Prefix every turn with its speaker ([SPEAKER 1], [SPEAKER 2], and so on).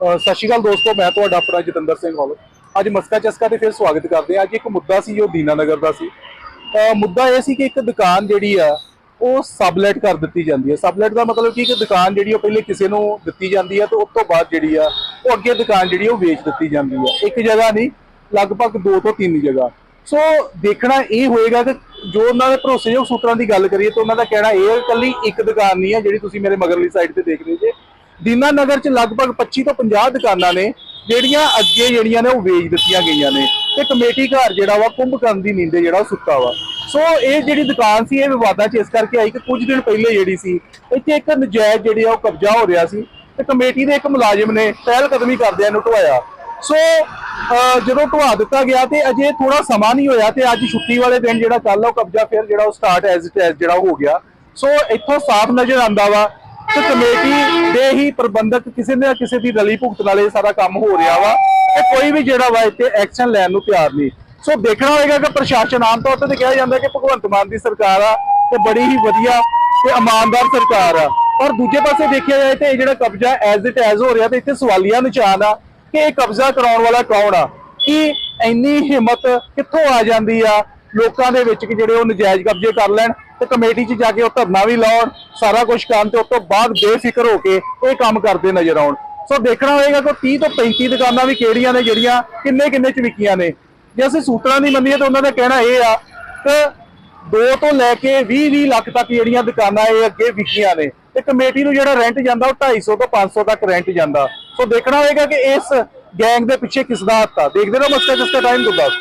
[SPEAKER 1] ਸਤਿ ਸ਼੍ਰੀ ਅਕਾਲ ਦੋਸਤੋ, ਮੈਂ ਤੁਹਾਡਾ ਆਪਣਾ ਜਤਿੰਦਰ ਸਿੰਘ ਹੌਲ ਅੱਜ ਮਸਕਾ ਚਸਕਾ ਤੇ ਫਿਰ ਸਵਾਗਤ ਕਰਦੇ ਹਾਂ। ਅੱਜ ਇੱਕ ਮੁੱਦਾ ਸੀ ਜੋ ਦੀਨਾਨਗਰ ਦਾ ਸੀ। ਮੁੱਦਾ ਇਹ ਸੀ ਕਿ ਇੱਕ ਦੁਕਾਨ ਜਿਹੜੀ ਆ, ਉਹ ਸਬਲੈਟ ਕਰ ਦਿੱਤੀ ਜਾਂਦੀ ਹੈ। ਸਬਲੈਟ ਦਾ ਮਤਲਬ ਕਿ ਦੁਕਾਨ ਜਿਹੜੀ ਉਹ ਪਹਿਲੇ ਕਿਸੇ ਨੂੰ ਦਿੱਤੀ ਜਾਂਦੀ ਹੈ ਤੇ ਉਸ ਤੋਂ ਬਾਅਦ ਜਿਹੜੀ ਆ, ਉਹ ਅੱਗੇ ਦੁਕਾਨ ਜਿਹੜੀ ਉਹ ਵੇਚ ਦਿੱਤੀ ਜਾਂਦੀ ਹੈ ਇੱਕ ਜਗ੍ਹਾ ਨਹੀਂ, ਲਗਭਗ ਦੋ ਤੋਂ ਤਿੰਨ ਜਗ੍ਹਾ। ਸੋ ਦੇਖਣਾ ਇਹ ਹੋਏਗਾ ਕਿ ਜੋ ਉਹਨਾਂ ਦੇ ਭਰੋਸੇਯੋਗ ਸੂਤਰਾਂ ਦੀ ਗੱਲ ਕਰੀਏ ਤਾਂ ਉਹਨਾਂ ਦਾ ਕਹਿਣਾ ਇਹ ਹੈ ਇਕੱਲੀ ਇੱਕ ਦੁਕਾਨ ਨਹੀਂ ਹੈ ਜਿਹੜੀ ਤੁਸੀਂ ਮੇਰੇ ਮਗਰਲੀ ਸਾਈਡ ਤੇ ਦੇਖ ਰਹੇ ਜੇ। ਦੀਨਾ ਨਗਰ ਚ ਲਗਭਗ 25 ਤੋਂ 50 ਦੁਕਾਨਾਂ ਨੇ, ਜਿਹੜੀਆਂ ਅੱਗੇ ਜਿਹੜੀਆਂ ਨੇ ਉਹ ਵੇਚ ਦਿੱਤੀਆਂ ਗਈਆਂ ਨੇ। ਤੇ ਕਮੇਟੀ ਘਰ ਜਿਹੜਾ ਵਾ ਕੁੰਭਕਰਨ ਦੀ ਨੀਂਦੇ ਜਿਹੜਾ ਉਹ ਸੁੱਤਾ ਵਾ। ਸੋ ਇਹ ਜਿਹੜੀ ਦੁਕਾਨ ਸੀ, ਇਹ ਵਿਵਾਦਾਂ ਚ ਇਸ ਕਰਕੇ ਆਈ ਕਿ ਕੁਝ ਦਿਨ ਪਹਿਲੇ ਜਿਹੜੀ ਸੀ, ਇੱਥੇ ਇੱਕ ਨਜਾਇਜ਼ ਜਿਹੜੀ ਆ ਉਹ ਕਬਜ਼ਾ ਹੋ ਰਿਹਾ ਸੀ। ਤੇ ਕਮੇਟੀ ਦੇ ਇੱਕ ਮੁਲਾਜ਼ਮ ਨੇ ਪਹਿਲ ਕਦਮੀ ਕਰਦਿਆਂ ਨੂੰ ਢਵਾਇਆ ਸੋ ਅਹ ਜਦੋਂ ਢਵਾ ਦਿੱਤਾ ਗਿਆ ਤੇ ਅਜੇ ਥੋੜਾ ਸਮਾਂ ਨਹੀਂ ਹੋਇਆ ਤੇ ਅੱਜ ਛੁੱਟੀ ਵਾਲੇ ਦਿਨ ਜਿਹੜਾ ਕੱਲ ਉਹ ਕਬਜ਼ਾ ਫਿਰ ਜਿਹੜਾ ਉਹ ਸਟਾਰਟ ਐਜ਼ ਇਟ ਐਜ਼ ਜਿਹੜਾ ਹੋ ਗਿਆ। ਸੋ ਇੱਥੋਂ ਸਾਫ਼ ਨਜ਼ਰ ਆਂਦਾ ਵਾ ਕਿ ਕਮੇਟੀ ਦੇ ਹੀ ਪ੍ਰਬੰਧਕ ਕਿਸੇ ਨਾ ਕਿਸੇ ਦੀ ਰਲੀ ਭੁਗਤ ਨਾਲ ਇਹ ਸਾਰਾ ਕੰਮ ਹੋ ਰਿਹਾ ਵਾ ਤੇ ਕੋਈ ਵੀ ਜਿਹੜਾ ਵਾ ਇੱਥੇ ਐਕਸ਼ਨ ਲੈਣ ਨੂੰ ਤਿਆਰ ਨਹੀਂ। ਸੋ ਦੇਖਣਾ ਹੋਏਗਾ ਕਿ ਪ੍ਰਸ਼ਾਸਨ ਆਮ ਤੌਰ ਤੇ ਕਿਹਾ ਜਾਂਦਾ ਕਿ ਭਗਵੰਤ ਮਾਨ ਦੀ ਸਰਕਾਰ ਆ ਤੇ ਬੜੀ ਹੀ ਵਧੀਆ ਤੇ ਇਮਾਨਦਾਰ ਸਰਕਾਰ ਆ। ਔਰ ਦੂਜੇ ਪਾਸੇ ਦੇਖਿਆ ਜਾਏ ਤੇ ਇਹ ਜਿਹੜਾ ਕਬਜ਼ਾ ਐਜ਼ ਇਟ ਐਜ਼ ਹੋ ਰਿਹਾ ਤੇ ਇੱਥੇ ਸਵਾਲੀਆ ਨਿਸ਼ਾਨ ਆ ਕਿ ਇਹ ਕਬਜ਼ਾ ਕਰਾਉਣ ਵਾਲਾ ਕੌਣ ਆ? ਕਿ ਇੰਨੀ ਹਿੰਮਤ ਕਿੱਥੋਂ ਆ ਜਾਂਦੀ ਆ? ਲੋਕਾਂ ਦੇ ਵਿੱਚ ਕਿ ਜਿਹੜੇ ਉਹ ਨਜਾਇਜ਼ ਕਬਜ਼ੇ ਕਰ ਲੈਣ ਤੇ ਕਮੇਟੀ 'ਚ ਜਾ ਕੇ ਉਹ ਧਰਨਾ ਵੀ ਲਾਉਣ, ਸਾਰਾ ਕੁਝ ਕਰਨ ਤੇ ਉਸ ਤੋਂ ਬਾਅਦ ਬੇਫਿਕਰ ਹੋ ਕੇ ਇਹ ਕੰਮ ਕਰਦੇ ਨਜ਼ਰ ਆਉਣ। ਸੋ ਦੇਖਣਾ ਹੋਏਗਾ ਕਿ 30 ਤੋਂ 35 ਦੁਕਾਨਾਂ ਵੀ ਕਿਹੜੀਆਂ ਨੇ ਜਿਹੜੀਆਂ ਕਿੰਨੇ ਕਿੰਨੇ ਚ ਵਿਕੀਆਂ ਨੇ। ਜੇ ਅਸੀਂ ਸੂਤਰਾਂ ਦੀ ਮੰਨੀਏ ਤਾਂ ਉਹਨਾਂ ਦਾ ਕਹਿਣਾ ਇਹ ਆ ਕਿ 2 ਤੋਂ ਲੈ ਕੇ 20 20 ਲੱਖ ਤੱਕ ਜਿਹੜੀਆਂ ਦੁਕਾਨਾਂ ਇਹ ਅੱਗੇ ਵਿਕੀਆਂ ਨੇ, ਤੇ ਕਮੇਟੀ ਨੂੰ ਜਿਹੜਾ ਰੈਂਟ ਜਾਂਦਾ ਉਹ 250 ਤੋਂ 500 ਤੱਕ ਰੈਂਟ ਜਾਂਦਾ। ਸੋ ਦੇਖਣਾ ਹੋਏਗਾ ਕਿ ਇਸ ਗੈਂਗ ਦੇ ਪਿੱਛੇ ਕਿਸ ਦਾ ਹੱਥ ਆ। ਦੇਖਦੇ ਰਹੋ ਮਸਤੇ ਜਿਸ ਟਾਈਮ ਗੁੱਦਾ